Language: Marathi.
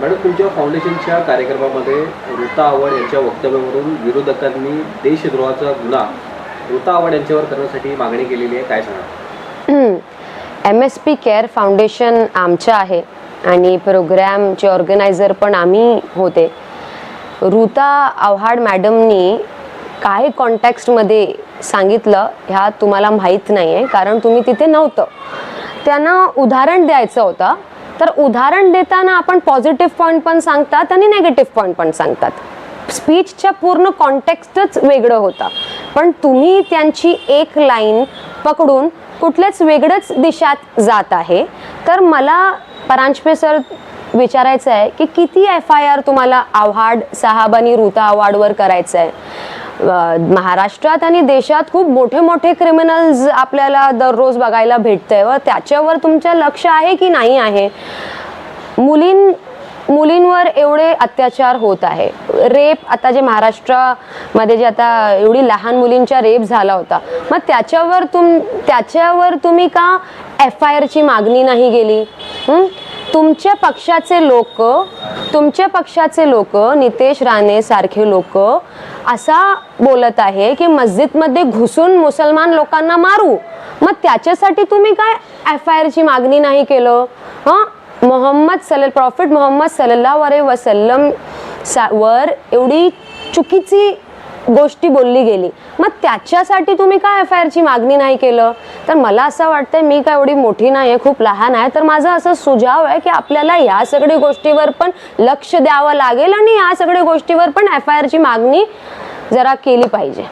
मॅडम तुमच्या फाउंडेशनच्या कार्यक्रमामध्ये ऋता आव्हाड यांच्या वक्तव्यावरून विरोधकांनी देशद्रोहाचा गुन्हा ऋता आव्हाड यांच्यावर करण्यासाठी मागणी केलेली आहे. काय सांगा M S P care foundation आमचं आहे आणि प्रोग्रॅमचे ऑर्गनायझर पण आम्ही होते. ऋता आव्हाड मॅडमनी काय कॉन्टॅक्स्टमध्ये सांगितलं ह्या तुम्हाला माहीत नाही आहे कारण तुम्ही तिथे नव्हतं. त्यांना उदाहरण द्यायचं होतं. तर उदाहरण देताना आपण पॉझिटिव्ह पॉईंट पण सांगतात आणि नेगेटिव्ह पॉईंट पण सांगतात. स्पीचच्या पूर्ण कॉन्टेक्स्टच वेगळं होतं. पण तुम्ही त्यांची एक लाईन पकडून कुठल्याच वेगळंच दिशात जात आहे. तर मला परांजपे सर विचारायचं आहे की किती एफ आय आर तुम्हाला आव्हाड साहब आणि ऋता अवॉर्डवर करायचं आहे महाराष्ट्रात आणि देशात खूप मोठे मोठे क्रिमिनल्स आपल्याला दररोज बघायला भेटतंय व त्याच्यावर तुमचं लक्ष आहे की नाही आहे? मुलीं मुलींवर एवढे अत्याचार होत आहे. रेप आता जे महाराष्ट्रामध्ये जे आता एवढी लहान मुलींच्या रेप झाला होता मग त्याच्यावर तुम त्याच्यावर तुम्ही का एफ आय आरची मागणी नाही गेली तुमच्या पक्षाचे लोक तुमच्या पक्षाचे लोक नितेश राणे सारखे लोक असा बोलत आहे की मस्जिदमध्ये घुसून मुसलमान लोकांना मारू. मग त्याच्यासाठी तुम्ही काय एफ आय आरची मागणी नाही केलं? हां? मोहम्मद सल प्रॉफिट मोहम्मद सल्ला अरे वसलम सा वर एवढी चुकीची गोष्टी बोलली गेली. मग त्याच्यासाठी तुम्ही काय एफ आय आरची मागणी नाही केलं? तर मला असं वाटतंय मी काय एवढी मोठी नाही आहे खूप लहान आहे. तर माझं असं सुझाव आहे की आपल्याला या सगळ्या गोष्टीवर पण लक्ष द्यावं लागेल आणि या सगळ्या गोष्टीवर पण एफ आय आरची मागणी जरा केली पाहिजे.